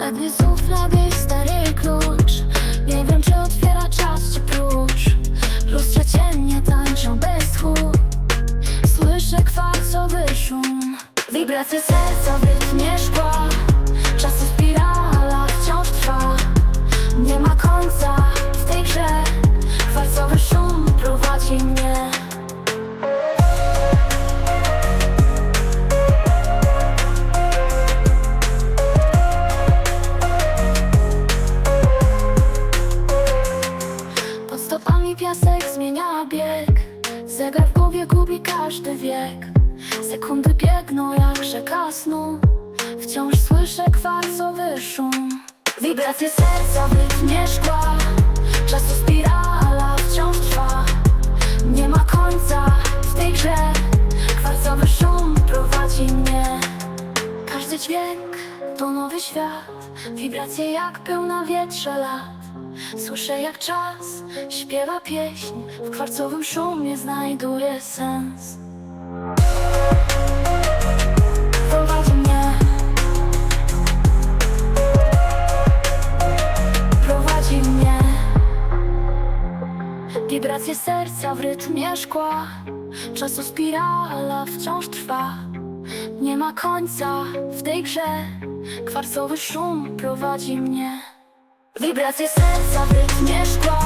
Ładnie szuflady i stary klucz. Nie wiem czy otwiera czas czy prócz. Lustrze cienie tańczą bez tchu Słyszę kwarcowy szum. Wibracje serca w rytmie szkła piasek zmienia bieg. Zegar w głowie gubi każdy wiek. Sekundy biegną jak rzeka snu. Wciąż słyszę kwarcowy szum. Wibracje serca w szkła. Czasu spirala wciąż trwa. Nie ma końca w tej grze. Kwarcowy szum prowadzi mnie. Każdy dźwięk to nowy świat. Wibracje jak pełna wietrze lat Słyszę jak czas śpiewa pieśń. W kwarcowym szumie znajduje sens. Prowadzi mnie. Prowadzi mnie. Wibracje serca w rytmie szkła. Czasu spirala wciąż trwa. Nie ma końca w tej grze. Kwarcowy szum prowadzi mnie Wibracje serca w rytmie szkła